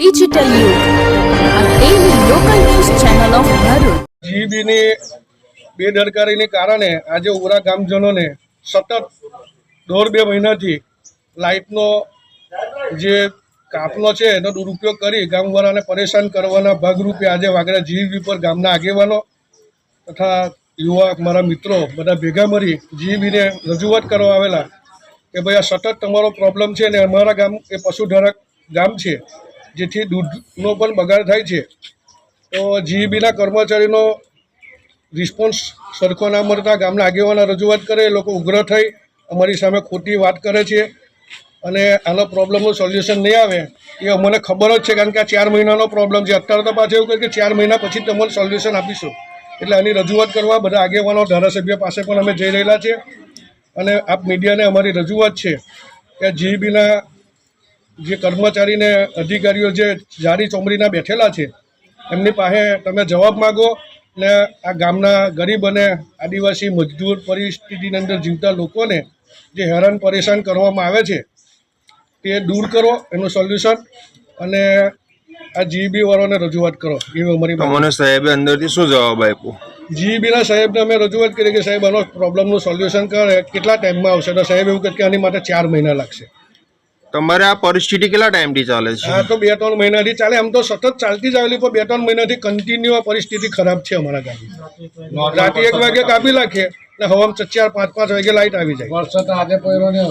Of જીબીની બેદરકારીને કારણે આજે ઉરા ગામજનોને સતત દોઢ બે મહિનાથી લાઇટનો જે કાપનો છે, એનો દુરુપયોગ કરી ગામવાળાને પરેશાન કરવાના ભાગરૂપે આજે વાગડા જીબી પર ગામના આગેવાનો તથા યુવા મારા મિત્રો બધા ભેગા મળી જીબીને રજૂઆત કરવા આવેલા કે ભાઈ આ સતત તમારો પ્રોબ્લેમ છે ને અમારા ગામ એ પશુધારક ગામ છે. જેથી દૂધનો પણ બગાડ થાય છે. તો જીઈબીના કર્મચારીનો રિસ્પોન્સ સરખો ના મળતા ગામના આગેવાના રજૂઆત કરે, એ લોકો ઉગ્ર થઈ, અમારી સામે ખોટી વાત કરે છે અને આનો પ્રોબ્લેમનું સોલ્યુશન નહીં આવે, એ અમને ખબર જ છે કારણ કે આ ચાર મહિનાનો પ્રોબ્લેમ છે. અત્યારે તો પાછું એવું કહે કે ચાર મહિના પછી તમને સોલ્યુશન આપીશું. એટલે આની રજૂઆત કરવા બધા આગેવાનો, ધારાસભ્ય પાસે પણ અમે જઈ રહેલા છે અને આપ મીડિયાને અમારી રજૂઆત છે કે જીઈબીના જે કર્મચારીને અધિકારીઓ જે જારી ચોમડીના બેઠેલા છે એમની પાસે તમે જવાબ માગો ને આ ગામના ગરીબ અને આદિવાસી મજદૂર પરિસ્થિતિની અંદર જીવતા લોકોને જે હેરાન પરેશાન કરવામાં આવે છે તે દૂર કરો એનું સોલ્યુશન અને આ જીબી વાળાને રજૂઆત કરો. એવી અમારી. તમને સાહેબે અંદરથી શું જવાબ આપ્યો? જીબીના સાહેબને અમે રજૂઆત કરી કે સાહેબ આનો પ્રોબ્લેમનું સોલ્યુશન કરે કેટલા ટાઈમમાં આવશે? તો સાહેબ એવું કહે કે આની માટે ચાર મહિના લાગશે. તમારે આ પરિસ્થિતિ કેટલા ટાઈમથી ચાલે છે? આ તો બે ત્રણ મહિનાથી ચાલે. આમ તો સતત ચાલતી જ આવેલી પણ બે ત્રણ મહિનાથી કન્ટિન્યુ આ પરિસ્થિતિ ખરાબ છે અમારા ગામની રાતે એક વાગે કાપી નાખે ને હવામાં ચાર પાંચ પાંચ વાગે લાઈટ આવી જાય. વરસાદ આજે પડ્યો ને